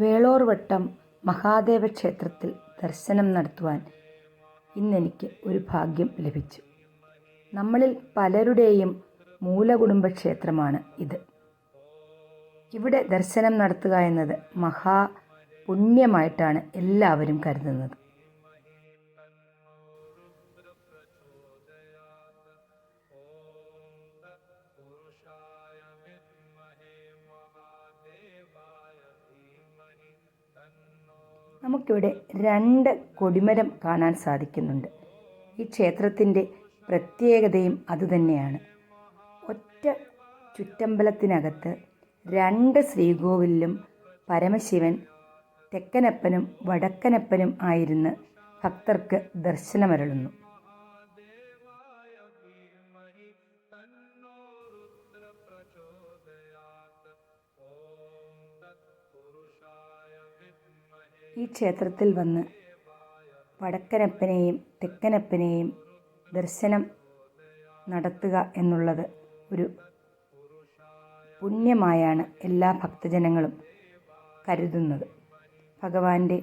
വേളോർവട്ടം മഹാദേവ ക്ഷേത്രത്തിൽ ദർശനം നടത്തുവാൻ ഇന്നെനിക്ക് ഒരു ഭാഗ്യം ലഭിച്ചു. നമ്മളിൽ പലരുടെയും മൂലകുടുംബ ക്ഷേത്രമാണ് ഇത്. ഇവിടെ ദർശനം നടത്തുക എന്നത് മഹാ പുണ്യമായിട്ടാണ് എല്ലാവരും കരുതുന്നത്. നമുക്കിവിടെ രണ്ട് കൊടിമരം കാണാൻ സാധിക്കുന്നുണ്ട്. ഈ ക്ഷേത്രത്തിന്റെ പ്രത്യേകതയും അതുതന്നെയാണ്. ഒറ്റ ചുറ്റമ്പലത്തിനകത്ത് രണ്ട് ശ്രീകോവിലും പരമശിവൻ തെക്കനപ്പനും വടക്കനപ്പനും ആയിരുന്ന് ഭക്തർക്ക് ദർശനമരളുന്നു. ഈ ക്ഷേത്രത്തിൽ വന്ന് വടക്കനപ്പനെയും തെക്കനപ്പനെയും ദർശനം നടത്തുക എന്നുള്ളത് ഒരു പുണ്യമായാണ് എല്ലാ ഭക്തജനങ്ങളും കരുതുന്നത്. ഭഗവാന്റെ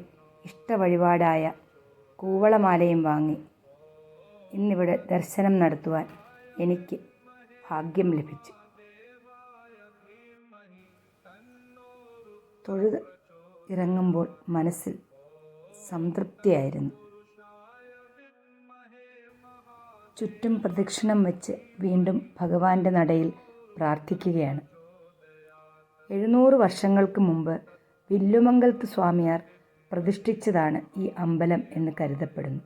ഇഷ്ടവഴിപാടായ കൂവളമാലയും വാങ്ങി ഇന്നിവിടെ ദർശനം നടത്തുവാൻ എനിക്ക് ഭാഗ്യം ലഭിച്ചു. തൊഴുത് ഇറങ്ങുമ്പോൾ മനസ്സിൽ സംതൃപ്തിയായിരുന്നു. ചുറ്റും പ്രദക്ഷിണം വെച്ച് വീണ്ടും ഭഗവാന്റെ നടയിൽ പ്രാർത്ഥിക്കുകയാണ്. എഴുന്നൂറ് വർഷങ്ങൾക്ക് മുമ്പ് വില്ലുമംഗലത്ത് സ്വാമിയാർ പ്രതിഷ്ഠിച്ചതാണ് ഈ അമ്പലം എന്ന് കരുതപ്പെടുന്നു.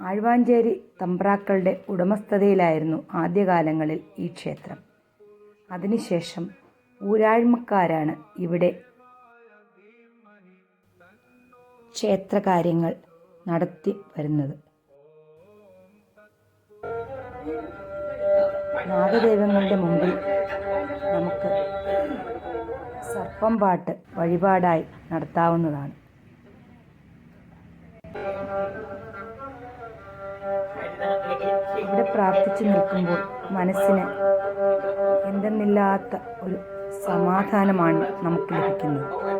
ആഴ്വാഞ്ചേരി തമ്പ്രാക്കളുടെ ഉടമസ്ഥതയിലായിരുന്നു ആദ്യകാലങ്ങളിൽ ഈ ക്ഷേത്രം. അതിനുശേഷം ഊരാഴ്മക്കാരാണ് ഇവിടെ ക്ഷേത്രകാര്യങ്ങൾ നടത്തി വരുന്നത്. നാഗദൈവങ്ങളുടെ മുമ്പിൽ നമുക്ക് സർപ്പം പാട്ട് വഴിപാടായി നടത്താവുന്നതാണ്. ഇവിടെ പ്രാർത്ഥിച്ചു നിൽക്കുമ്പോൾ മനസ്സിന് എന്തെന്നില്ലാത്ത ഒരു സമാധാനമാണ് നമുക്ക് ലഭിക്കുന്നത്.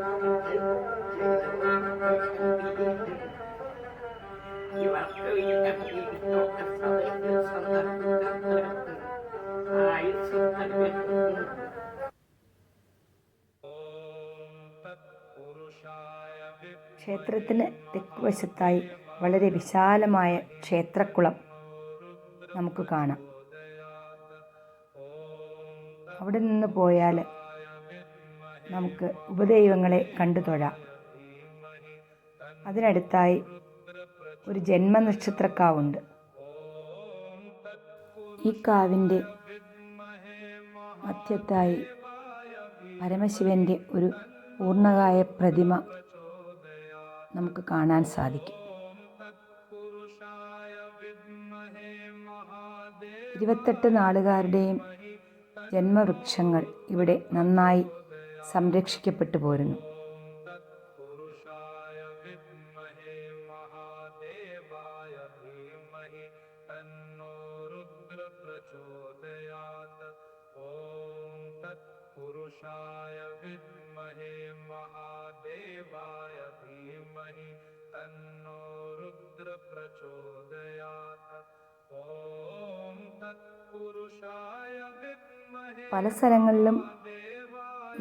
ക്ഷേത്രത്തിന് തെക്കുവശത്തായി വളരെ വിശാലമായ ക്ഷേത്രക്കുളം നമുക്ക് കാണാം. അവിടെ നിന്ന് പോയാൽ നമുക്ക് ഉപദൈവങ്ങളെ കണ്ടു തൊഴാം. അതിനടുത്തായി ഒരു ജന്മനക്ഷത്രക്കാവുണ്ട്. ഈ കാവിന്റെ മധ്യത്തായി പരമശിവന്റെ ഒരു പൂർണകായ പ്രതിമ നമുക്ക് കാണാൻ സാധിക്കും. ഇരുപത്തെട്ട് നാളുകാരുടെയും ജന്മവൃക്ഷങ്ങൾ ഇവിടെ നന്നായി സംരക്ഷിക്കപ്പെട്ടു പോരുന്നു. ഓം विद्महे महादेवाय धीमहि तन्नो रुद्र प्रचोदयात् ॐ तत्पुरुषाय विद्महे പല സ്ഥലങ്ങളിലും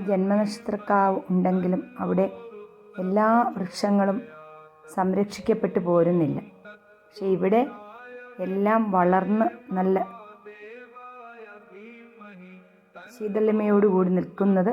ജന്മനക്ഷത്രക്കാവ് ഉണ്ടെങ്കിലും അവിടെ എല്ലാ വൃക്ഷങ്ങളും സംരക്ഷിക്കപ്പെട്ടു പോരുന്നില്ല പക്ഷെ ഇവിടെ എല്ലാം വളർന്ന് നല്ല ശീതളിമയോടുകൂടി നിൽക്കുന്നത്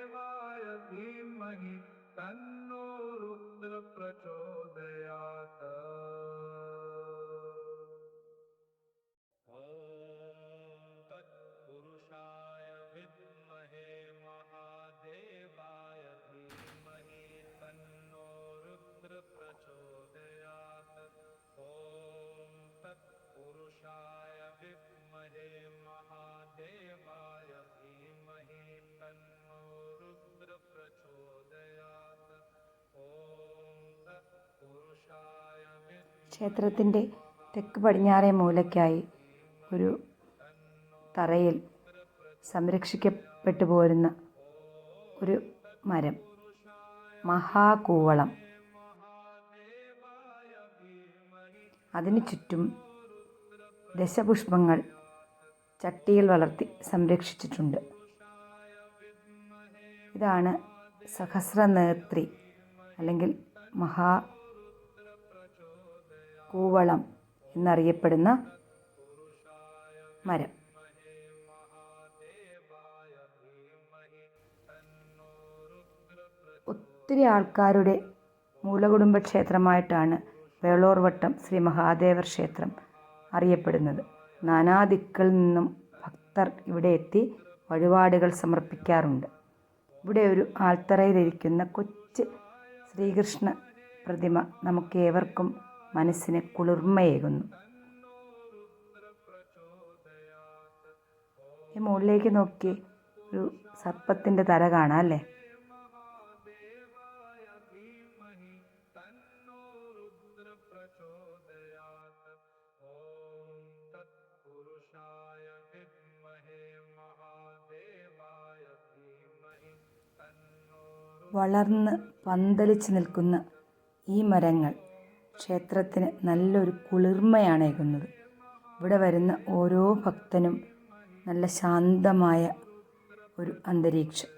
तन्नो रुद्र प्रचोदयात् ॐ तत्पुरुषाय विद्महे महादेवाय धीमहि तन्नो रुद्र प्रचोदयात् ॐ तत्पुरुषाय विद्महे महादेवाय ക്ഷേത്രത്തിന്റെ തെക്ക് പടിഞ്ഞാറേ മൂലയ്ക്കായി ഒരു തറയിൽ സംരക്ഷിക്കപ്പെട്ടു പോരുന്ന ഒരു മരം. മഹാകൂവളം. അതിനു ചുറ്റും ദശപുഷ്പങ്ങൾ ചട്ടിയിൽ വളർത്തി സംരക്ഷിച്ചിട്ടുണ്ട്. ഇതാണ് സഹസ്രനേത്രി അല്ലെങ്കിൽ മഹാ കൂവളം എന്നറിയപ്പെടുന്ന മരം. ഒത്തിരി ആൾക്കാരുടെ മൂലകുടുംബ ക്ഷേത്രമായിട്ടാണ് വേളോർവട്ടം ശ്രീ മഹാദേവർ ക്ഷേത്രം അറിയപ്പെടുന്നത്. നാനാദിക്കിൽ നിന്നും ഭക്തർ ഇവിടെ എത്തി വഴിപാടുകൾ സമർപ്പിക്കാറുണ്ട്. ഇവിടെ ഒരു ആൽത്തറയിലിരിക്കുന്ന കൊച്ചു ശ്രീകൃഷ്ണ പ്രതിമ നമുക്കേവർക്കും മനസ്സിന് കുളിർമയേകുന്നു. ഈ മുകളിലേക്ക് നോക്കി ഒരു സർപ്പത്തിന്റെ തല കാണാം അല്ലേ? വളർന്ന് പന്തലിച്ച് നിൽക്കുന്ന ഈ മരങ്ങൾ ക്ഷേത്രത്തിന് നല്ലൊരു കുളിർമയാണ് ഏകുന്നത് ഇവിടെ വരുന്ന ഓരോ ഭക്തനും നല്ല ശാന്തമായ ഒരു അന്തരീക്ഷം.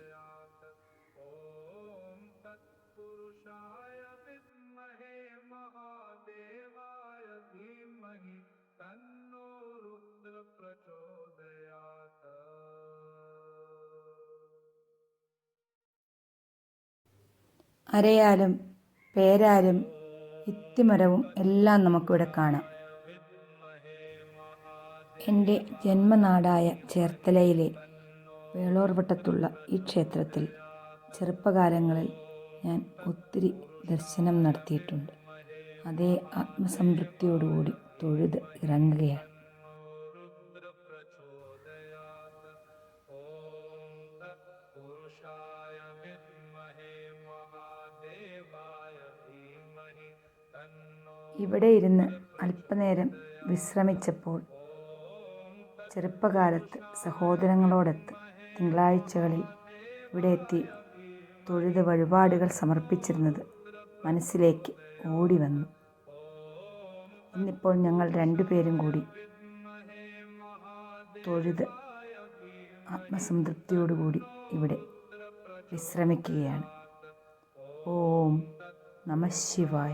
അരയാലും പേരാലും ഇത്തിമരവും എല്ലാം നമുക്കിവിടെ കാണാം. എന്റെ ജന്മനാടായ ചേർത്തലയിലെ വേളോർവട്ടത്തുള്ള ഈ ക്ഷേത്രത്തിൽ ചെറുപ്പകാലങ്ങളിൽ ഞാൻ ഒത്തിരി ദർശനം നടത്തിയിട്ടുണ്ട്. അതേ ആത്മസംതൃപ്തിയോടുകൂടി തൊഴുത് ഇറങ്ങുകയാണ്. ഇവിടെ ഇരുന്ന് അല്പനേരം വിശ്രമിച്ചപ്പോൾ ചെറുപ്പകാലത്ത് സഹോദരങ്ങളോടൊത്ത് തിങ്കളാഴ്ചകളിൽ ഇവിടെ എത്തി തൊഴുത് വഴിപാടുകൾ സമർപ്പിച്ചിരുന്നത് മനസ്സിലേക്ക് ഓടി വന്നു. ഇന്നിപ്പോൾ ഞങ്ങൾ രണ്ടുപേരും കൂടി തൊഴുത് ആത്മസംതൃപ്തിയോടുകൂടി ഇവിടെ വിശ്രമിക്കുകയാണ്. ഓം നമ ശിവായ.